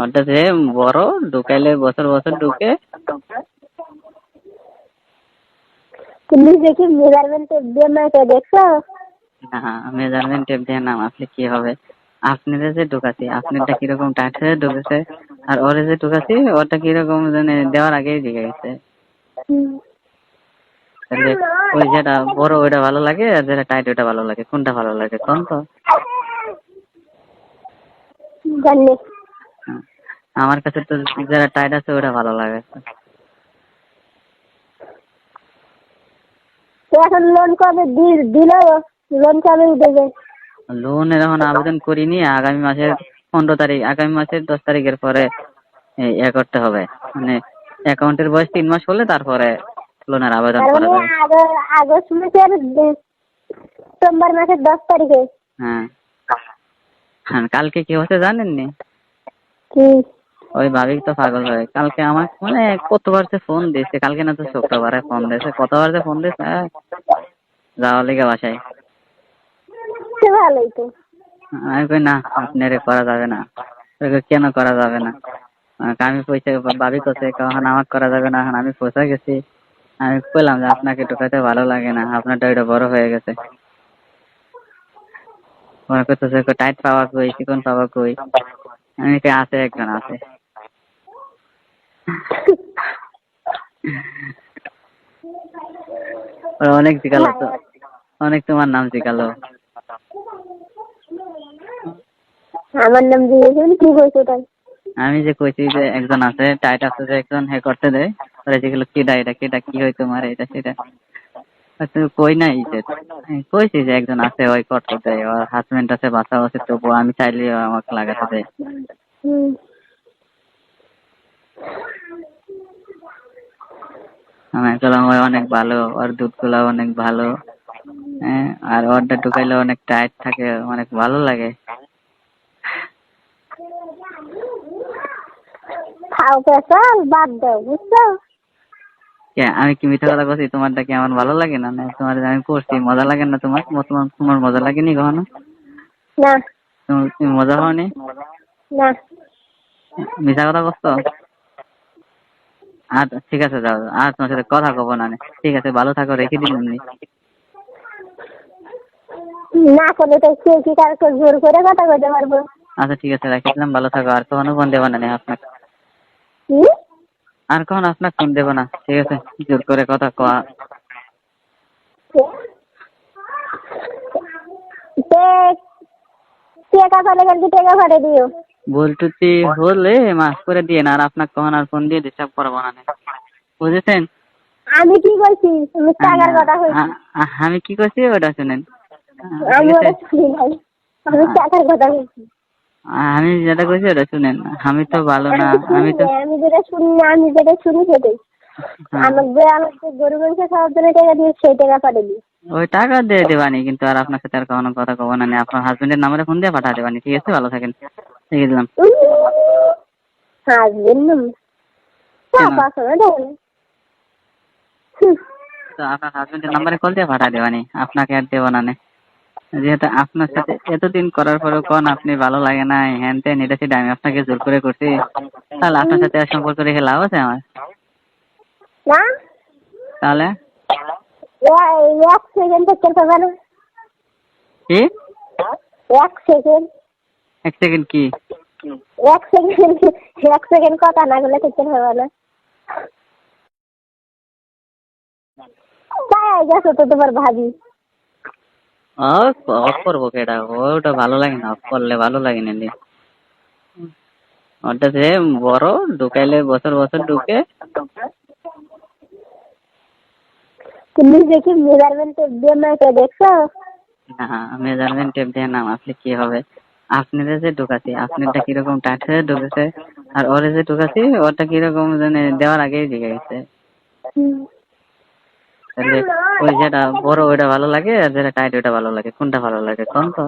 ওটা যে বড় ঢুকাইলে বছর বছর ঢুকে। তুমি দেখি মেজারমেন্ট দিয়ে মেপে দেখছ? না মেজারমেন্ট টেপ দিয়ে নাম আসলে কি হবে? আপনাদের যে ঢুকাছি আপনারটা কীরকম টাইট হয়ে ঢুকেছে আর ওরে যে ঢুকাছি ওটা কীরকম জানে দেওয়ার আগেই ঢুকে গেছে। তাহলে ওই যেটা বড় ওইটা ভালো লাগে আর যেটা টাইট ওইটা ভালো লাগে। কোনটা ভালো লাগে কোন তো? জানি। আমার কাছে তো যারা টাইট আছে ওটা ভালো লাগে। এখন লোন কবে দিল? লোন কবে উঠেছে লোনের এখন আবেদন করিনি আগামী মাসের পনেরো তারিখ আগামী মাসের দশ তারিখের পরে ইয়ে করতে হবে। মানে অ্যাকাউন্টের বয়স তিন মাস হলে তারপরে লোনের আবেদন করা যাবে। আগস্ট মাসের সোমবার মাসের দশ তারিখে। হ্যাঁ। হ্যাঁ কালকে কি হচ্ছে জানেননি? কি? ওই ভাবি তো পাগল হয় কালকে আমার মানে কতবার সে ফোন দিয়েছে কালকে না তো শুক্রবারে ফোন দিয়েছে কতবার যে ফোন দিয়েছে আহ, যাওয়ার লেগে বাসায়। আমি কই না আপনারে করা যাবে না। কেন করা যাবে না? আমি পয়সা ভাবি করছে কখন আমার করা যাবে না এখন আমি পয়সা গেছি। আমি বললাম যে আপনাকে ঢোকাতে ভালো লাগে না আপনারটা ওইটা বড় হয়ে গেছে। মনে করতেছে টাইট পাওয়া কই চিকন পাওয়া কই? আমি আছে একজন আছে। অনেক জিজ্ঞালো তো। অনেক তোমার নাম জিজ্ঞালো আমার নাম দিয়েছে কি কইছো তাই? আমি যে কইছি যে একজন আছে টাইট আছে যে একজন হে করতে দেয় ওরা যেগুলো কেডা এটা? কেডা? কি হয় তোমার? এটা সেটা? তুমি কই নাই যে আমি কইছি যে একজন আছে ওই করতে দেয় ওর হাজবেন্ড আছে বাচ্চা আছে তবু আমি চাইলে আমাকে লাগাতে দেয় হুম আমি বললাম অনেক ভালো ওর দুধগুলো অনেক ভালো হ্যাঁ আর ওরটা ঢুকাইলে অনেক টাইট থাকে অনেক ভালো লাগে। খাও পেশাল বাদ দাও বুঝছ? আমি কি মিথ্যা কথা বলছি তোমারটা কি আমার ভালো লাগে না? না তোমার আমি করছি মজা লাগে না তোমার? তোমার তোমার মজা লাগেনি কখনো? না। তুমি মজা হওনি? না। মিথ্যা কথা বলছো আচ্ছা ঠিক আছে যাও আর তোমার সাথে কথা কব না ঠিক আছে ভালো থাকো রেখে দিন এমনি না করলে তো কে কি কারকে জোর করে কথা কইতে পারব? আচ্ছা ঠিক আছে রেখে দিলাম ভালো থাকো। আর কখনো ফোন দেবো না আপনাকে। কি? আর কখনো আপনাকে ফোন দেবো না। ঠিক আছে জোর করে কথা কয়া তে টাকা পালে কালকে টাকা পাঠে দিও। বলটুতি হলে মাফ করে দিয়ে না আর আপনাকে কখন আর ফোন দিয়ে ডিস্টার্ব করব না বুঝেছেন? আমি কি কইছি? তুমি টাকার কথা কইছি। আমি কি করছি ওটা শুনেন। আমি ওটা শুনি নাই। আমি টাকার কথা কইছি। আমি যেটা কইছি ওটা শুনেন। আমি তো ভালো না আমি তো আমি যেটা শুনি না আমি যেটা শুনি সেটাই। আমাকে আমাকে গরু মাংস খাওয়ার জন্য টাকা দিয়ে সেই টাকা পাঠিয়ে দিই। ওই টাকা দিয়ে দেবানি কিন্তু আর আপনার সাথে আর কখনো কথা কব না। আপনার হাজবেন্ডের নাম্বারে ফোন দিয়ে পাঠা দেবানি। ঠিক আছে? ভালো থাকেন। রেখে দিলাম তো আপনার হাজবেন্ডের নাম্বারে কল দিয়ে পাঠা দেবানি আপনাকে আর দেবো না যেহেতু আপনার সাথে এতদিন করার পরেও কোন আপনি ভালো লাগে না হ্যান ত্যান এটা সেটা আমি আপনাকে জোর করে করছি তাহলে আপনার সাথে আর সম্পর্ক রেখে লাভ আছে আমার তাহলে সেকেন্ড কি এক সেকেন্ড এক সেকেন্ড কি? এক সেকেন্ড এক সেকেন্ড কথা না বলে করতে হবে না। তাই গেছো তো তোমার ভাবি। অফ অফ করব কেটা ওটা ভালো লাগে না অফ করলে ভালো লাগে না ওটা যে বড় ঢুকাইলে বছর বছর ঢুকে। তুমি দেখি মেজারমেন্ট দিয়ে মেপে দেখছ? না মেজারমেন্ট টেপ দিয়ে নাম আসলে কি হবে? আপনাদের যে ঢুকাছি আপনারটা কীরকম টাইট হয়ে ঢুকেছে? আর ওরে যে ঢুকাছি ওটা কীরকম জানে দেওয়ার আগেই ঢুকে গেছে। তাহলে ওই যেটা বড় ওইটা ভালো লাগে আর যেটা টাইট ওইটা ভালো লাগে। কোনটা ভালো লাগে কোন তো?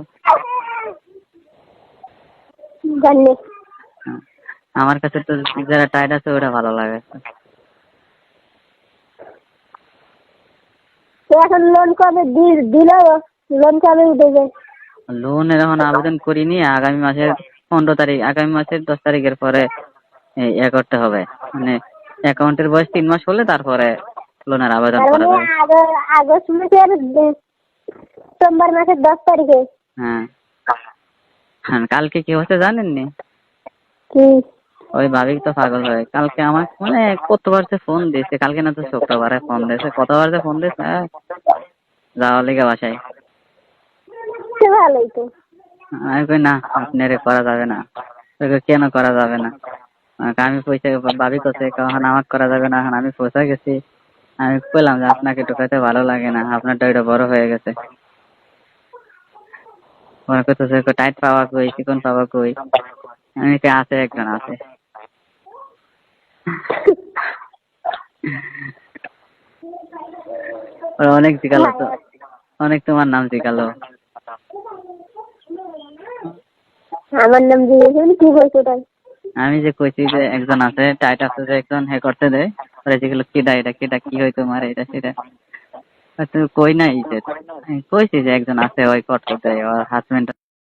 আমার কাছে তো যেটা টাইট আছে ওটা ভালো লাগে। এখন লোন কবে দিল? লোন কবে উঠেছে? লোনের এখন আবেদন করিনি আগামী মাসের পনেরো তারিখ আগামী মাসের দশ তারিখের পরে এই ইয়ে করতে হবে। মানে অ্যাকাউন্টের বয়স তিন মাস হলে তারপরে লোনের আবেদন করা যাবে। আগ- আগস্ট মাসের সোমবার মাসের দশ তারিখে হ্যাঁ। হ্যাঁ কালকে কি হচ্ছে জানেননি? কি? ওই ভাবি তো পাগল হয় কালকে আমার মানে কতবার যে ফোন দিয়েছে কালকে না তো শুক্রবারে ফোন দিয়েছে কতবার যে ফোন দিয়েছে হ্যাঁ। যাওয়ার লেগে বাসায়। সে ভালোই তো। আমি কই না আপনার করা যাবে না। কেন করা যাবে না? আমি পয়সা ভাবি এখন আমার করা যাবে না এখন আমি পয়সা গেছি। আমি বললাম যে আপনাকে ঢুকাতে ভালো লাগে না আপনারটা ওইটা বড় হয়ে গেছে। মনে করতেছে টাইট পাওয়া কই চিকন পাওয়া কই? আমি কই, আছে একজন আছে। অনেক জিজ্ঞালো তো। অনেক তোমার নাম জিজ্ঞালো আমার নাম জিজ্ঞেস কি বলছো তাই আমি যে কইছি যে একজন আছে, টাইট আছে যে একজন, হে করতে দেয় ওরা যেগুলো কেডা, এটা কেডা, কি হয় তোমার, এটা সেটা। তুমি কই নাই যে, কইছি যে একজন আছে, ওই করতে দে, ওর হাজবেন্ড